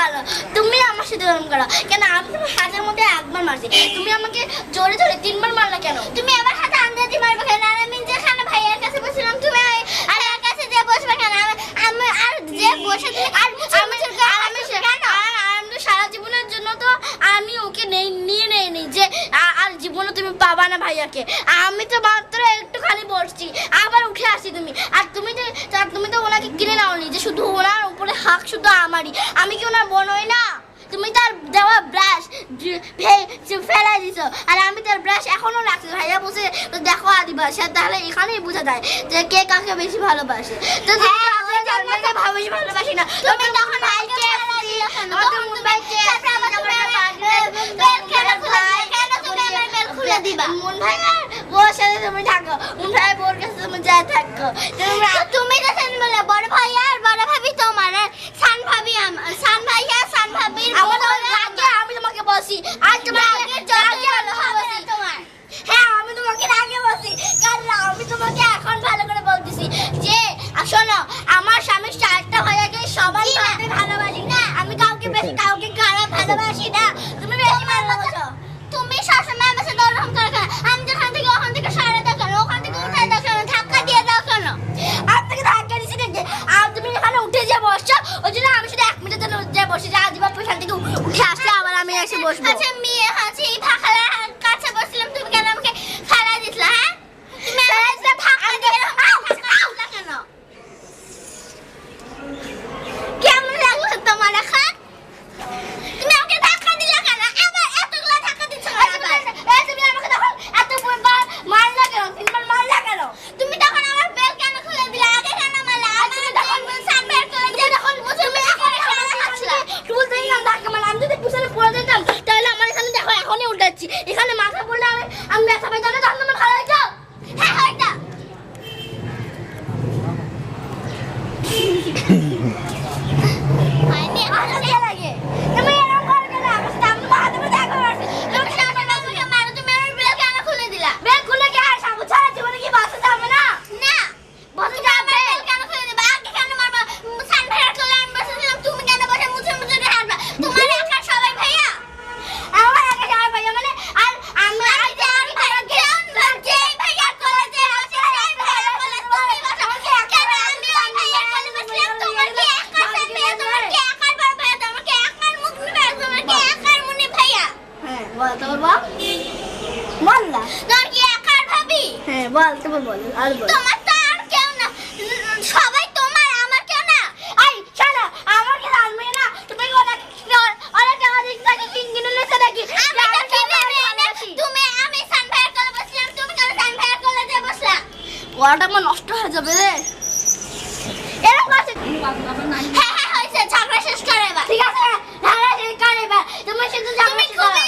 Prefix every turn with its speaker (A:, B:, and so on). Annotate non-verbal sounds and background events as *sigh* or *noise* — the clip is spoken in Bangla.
A: ভালো। তুমি আমার সাথে এরকম করো। কেন? আমি তোমার হাতের মধ্যে একবার মারছি। তুমি আমাকে জোরে জোরে তিনবার মারলা কেন?
B: তুমি আমার হাতে আন্দাজি মারবে কেন? আর আমি যেখানে ভাইয়ের কাছে বসছিলাম তুমি আর কাছে যে বসবে কেন? আমি- আর যে বসে আর
A: আমি সারা জীবনের জন্য তো আমি ওকে নেই নিয়ে নেই নি যে আর জীবনে তুমি পাবা না ভাইয়াকে। আমি তো মাত্র একটুখানি বসছি আবার উঠে আসি তুমি আর তুমি তো আর তুমি তো ওনাকে কিনে নাওনি যে শুধু ওনার উপরে হাক শুধু আমারই। আমি কি ওনার বোন হই না? তুমি তার দেওয়া ব্রাশ ফেলাই দিছো। আর আমি তার ব্রাশ এখনও রাখছি ভাইয়া বসে দেখো আদিবাসী আর তাহলে এখানেই বোঝা যায় যে কে কাকে বেশি ভালোবাসে। তো হ্যাঁ, ভাবেই ভালোবাসি না। তুমি তখন? মন ভাই সাথে তুমি থাকো ভাই বোর কাছে তুমি যা থাকো।
B: তুমি তো সেন বলে বড় ভাই আর বড় ভাবি তোমার সান ভাবি সান ভাই আর সান
A: আমি তোমাকে বলছি। আর তোমার আগে। তোমার। হ্যাঁ আমি তোমাকে আগে বলছি। কারণ আমি তোমাকে এখন ভালো করে বলতেছি যে শোনো আমার স্বামীর চারটা ভাইয়াকে সবাই ভালোবাসি না। আমি কাউকে বেশি কাউকে খারাপ ভালোবাসি না তুমি বেশি ভালোবাসো
B: তুমি সবসময় আমার সাথে ওরকম করো কেন? আমি যেখান থেকে ওখান থেকে সরে দাও কেন? ওখান থেকে উঠে দাও কেন? ধাক্কা দিয়ে দাও কেন?
A: আর থেকে ধাক্কা দিছি দেখে আর তুমি এখানে উঠে যে বসছো ওই জন্য আমি শুধু এক মিনিটের জন্য যে বসে যে আজ বাপ এখান থেকে উঠে আসলে আবার আমি এসে বসবো। Mm-hmm. *coughs* বলো তোমার বল। বল না।
B: তোর কি একার ভাবি?
A: হ্যাঁ বল তোমার বল আর বল।
B: তোমার তো আর কেউ না। সবাই তোমার আমার কেউ না।
A: আই শালা আমার কি লাগবে না? তুমি ওরা ওরা টাকা দিতে নাকি কিনে নিলেছে নাকি? আমি তো কিনে এনেছি
B: তুমি আমি সান ভাইয়ের কোলে বসলাম তুমি কেন সান ভাইয়ের কোলে দিয়ে বসলা?
A: ওরাটা আমার নষ্ট হয়ে যাবে রে। এরকম আছে
B: হ্যাঁ হ্যাঁ হয়েছে ঝগড়া শেষ করে এবার।
A: ঠিক আছে। হ্যাঁ, ঝগড়া শেষ করে এবার। তুমি শুধু ঝগড়া করো।